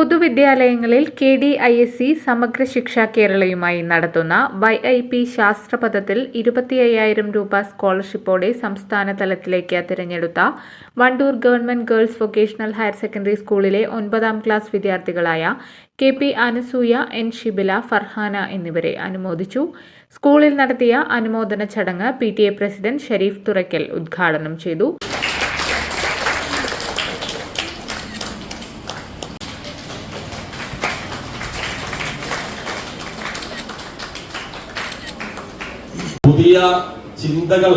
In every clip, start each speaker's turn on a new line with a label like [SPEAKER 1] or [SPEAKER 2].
[SPEAKER 1] പൊതുവിദ്യാലയങ്ങളിൽ K D I S C Samagra Shiksha കേരളയുമായി നടത്തുന്ന Y I P ശാസ്ത്രപഥത്തിൽ ഇരുപത്തി അയ്യായിരം രൂപ സ്കോളർഷിപ്പോടെ സംസ്ഥാന തലത്തിലേക്ക് തിരഞ്ഞെടുത്ത Wandoor government girls vocational higher secondary സ്കൂളിലെ ഒൻപതാം class വിദ്യാർത്ഥികളായ K P Anasuya N Shibila Farhana എന്നിവരെ അനുമോദിച്ചു. സ്കൂളിൽ നടത്തിയ അനുമോദന ചടങ്ങ് P T A president Sharif Thurakkal ഉദ്ഘാടനം ചെയ്തു.
[SPEAKER 2] പുതിയ ചിന്തകൾ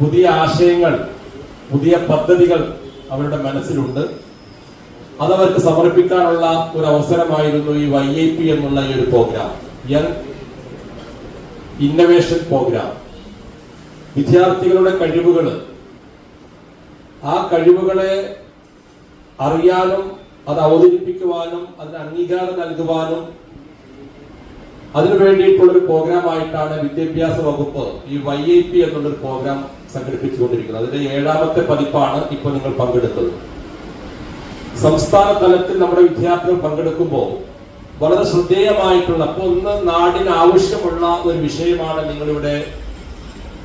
[SPEAKER 2] പുതിയ ആശയങ്ങൾ പുതിയ പദ്ധതികൾ അവരുടെ മനസ്സിലുണ്ട്. അതവർക്ക് സമർപ്പിക്കാനുള്ള ഒരു അവസരമായിരുന്നു ഈ വൈ ഐ പി എന്നുള്ള ഈ ഒരു പ്രോഗ്രാം യങ് ഇന്നവേഷൻ പ്രോഗ്രാം. വിദ്യാർത്ഥികളുടെ കഴിവുകൾ ആ കഴിവുകളെ അറിയാനും അത് അവതരിപ്പിക്കുവാനും അതിന് അംഗീകാരം നൽകുവാനും അതിനു വേണ്ടിയിട്ടുള്ള ഒരു പ്രോഗ്രാം ആയിട്ടാണ് വിദ്യാഭ്യാസ വകുപ്പ് ഈ വൈ ഐ പി എന്നുള്ളൊരു പ്രോഗ്രാം സംഘടിപ്പിച്ചുകൊണ്ടിരിക്കുന്നത്. അതിന്റെ ഏഴാമത്തെ പതിപ്പാണ് ഇപ്പോൾ നിങ്ങൾ പങ്കെടുത്തത്. സംസ്ഥാന തലത്തിൽ നമ്മുടെ വിദ്യാർത്ഥികൾ പങ്കെടുക്കുമ്പോൾ വളരെ ശ്രദ്ധേയമായിട്ടുള്ള അപ്പൊ ഒന്ന് നാടിന് ആവശ്യമുള്ള ഒരു വിഷയമാണ് നിങ്ങളിവിടെ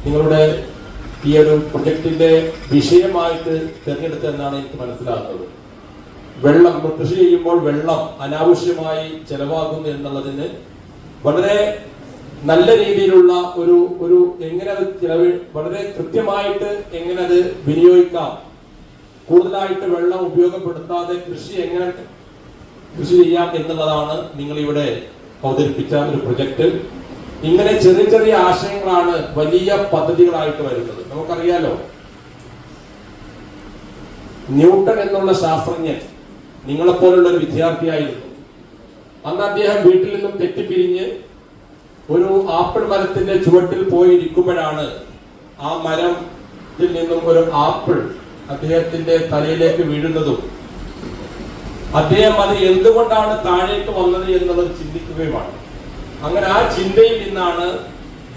[SPEAKER 2] നിങ്ങളുടെ ഈ ഒരു പ്രൊജക്ടിന്റെ വിഷയമായിട്ട് തിരഞ്ഞെടുത്തതെന്നാണ് എനിക്ക് മനസ്സിലാകുന്നത്. വെള്ളം കൃഷി ചെയ്യുമ്പോൾ വെള്ളം അനാവശ്യമായി ചെലവാകുന്നു എന്നുള്ളതിന് വളരെ നല്ല രീതിയിലുള്ള ഒരു ഒരു എങ്ങനെ അത് ചിലവ് വളരെ കൃത്യമായിട്ട് എങ്ങനെ അത് വിനിയോഗിക്കാം. കൂടുതലായിട്ട് വെള്ളം ഉപയോഗപ്പെടുത്താതെ കൃഷി എങ്ങനെ കൃഷി ചെയ്യാം എന്നുള്ളതാണ് നിങ്ങൾ ഇവിടെ അവതരിപ്പിച്ച ഒരു പ്രൊജക്ട് ഇങ്ങനെ ചെറിയ ചെറിയ ആശയങ്ങളാണ് വലിയ പദ്ധതികളായിട്ട് വരുന്നത്. നമുക്കറിയാലോ ന്യൂട്ടൺ എന്നുള്ള ശാസ്ത്രജ്ഞൻ നിങ്ങളെപ്പോലുള്ള ഒരു വിദ്യാർത്ഥിയായിരുന്നു. അന്ന് അദ്ദേഹം വീട്ടിൽ നിന്നും തെറ്റിപ്പിരിഞ്ഞ് ഒരു ആപ്പിൾ മരത്തിന്റെ ചുവട്ടിൽ പോയിരിക്കുമ്പോഴാണ് ആ മരത്തിൽ നിന്നും ഒരു ആപ്പിൾ അദ്ദേഹത്തിന്റെ തലയിലേക്ക് വീഴുന്നതും. അദ്ദേഹം അത് എന്തുകൊണ്ടാണ് താഴേക്ക് വന്നത് എന്നുള്ളത് ചിന്തിക്കുകയുമാണ്. അങ്ങനെ ആ ചിന്തയിൽ നിന്നാണ്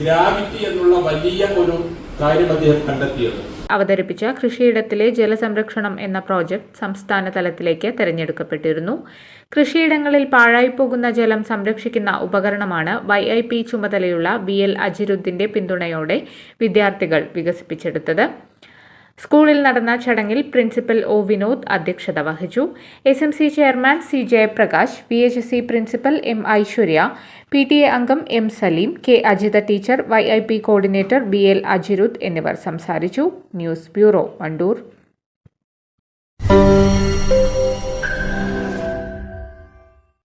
[SPEAKER 2] ഗ്രാവിറ്റി എന്നുള്ള വലിയ ഒരു കാര്യം അദ്ദേഹം കണ്ടെത്തിയത്.
[SPEAKER 1] അവതരിപ്പിച്ച കൃഷിയിടത്തിലെ ജലസംരക്ഷണം എന്ന പ്രോജക്റ്റ് സംസ്ഥാന തലത്തിലേക്ക് തെരഞ്ഞെടുക്കപ്പെട്ടിരുന്നു. കൃഷിയിടങ്ങളിൽ പാഴായിപ്പോകുന്ന ജലം സംരക്ഷിക്കുന്ന ഉപകരണമാണ് വൈ ഐ പി ചുമതലയുള്ള ബി എൽ അജിരുദ്ദിന്റെ പിന്തുണയോടെ വിദ്യാർത്ഥികൾ വികസിപ്പിച്ചെടുത്തത്. സ്കൂളിൽ നടന്ന ചടങ്ങിൽ പ്രിൻസിപ്പൽ ഒ വിനോദ് അധ്യക്ഷത വഹിച്ചു. S M C chairman C Jayaprakash V H C principal M Aishwarya P T A അംഗം M Saleem K Ajitha teacher Y I P coordinator B L Ajirudh എന്നിവർ സംസാരിച്ചു. News bureau Wandoor.